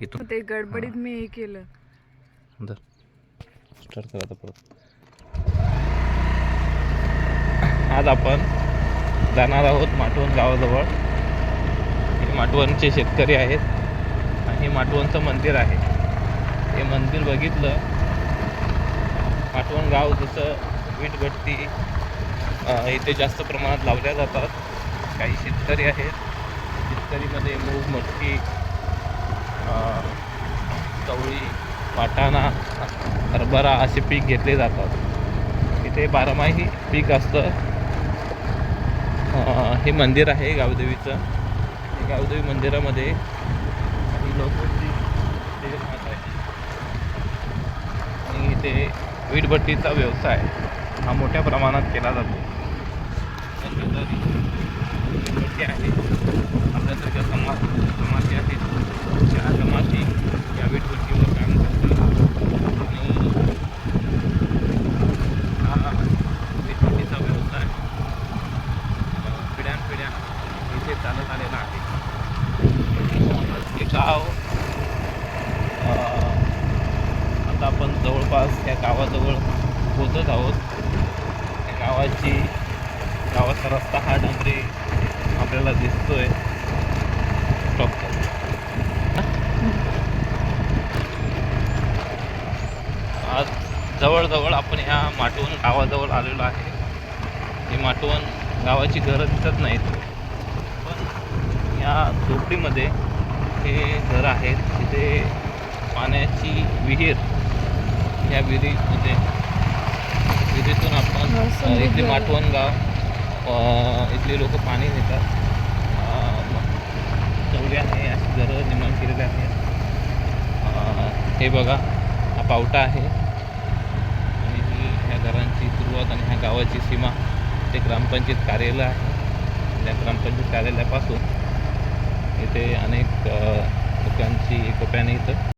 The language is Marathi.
इथून. ते गडबडीत मी हे केलं. धर स्टार्ट करा परत. आज आपण जाणार आहोत माटवण गावाजवळ. हे माटवणचे शेतकरी आहेत आणि हे माटवणचं मंदिर आहे. हे मंदिर बघितलं. माटवण गाव जसं वीटभट्टी इथे जास्त प्रमाणात लावल्या जातात. काही शेतकरी आहेत. शेतकरीमध्ये मूग मटकी वाटाणा हरभरा असे पीक घेतले जातात. इथे बारमाही पीक असतं. हे मंदिर आहे गावदेवीचं. हे गावदेवी मंदिरामध्ये काही लोक आणि इथे वीटभट्टीचा व्यवसाय हा मोठ्या प्रमाणात केला जातो त्याच्यातरी वीटभट्टी आहे आपल्यासारख्या समाज समाजी आहेत त्या जमाती या वीटभट्टीवर काम करतात आणि हा वीटभट्टीचा व्यवसाय अं, पिढ्यानपिढ्या इथे चालत आलेला आहे गाव आता आपण जवळपास या गावाजवळ पोचत आहोत. या गावाची गावाचा रस्ता हा डांबरी आपल्याला दिसतोय. स्टॉप आज जवळजवळ आपण ह्या माटवण गावाजवळ आलेलो आहे. ही माटवण गावाची घरं दिसत नाहीत. या झोपडीमध्ये हे घरं आहेत तिथे पाण्याची विहीर या विहिरीमध्ये विहिरीतून आपण इथले आहे. माटवण गाव इथले लोक पाणी नेतात आहे अशी घरं निर्माण केलेली आहेत. हे बघा हा पावटा आहे. आणि ही ह्या घरांची सुरुवात आणि ह्या गावाची सीमा ते ग्रामपंचायत कार्यालय आहे. त्या ग्रामपंचायत कार्यालयापासून तिथे अनेक लोकांची एकोप्याने इथं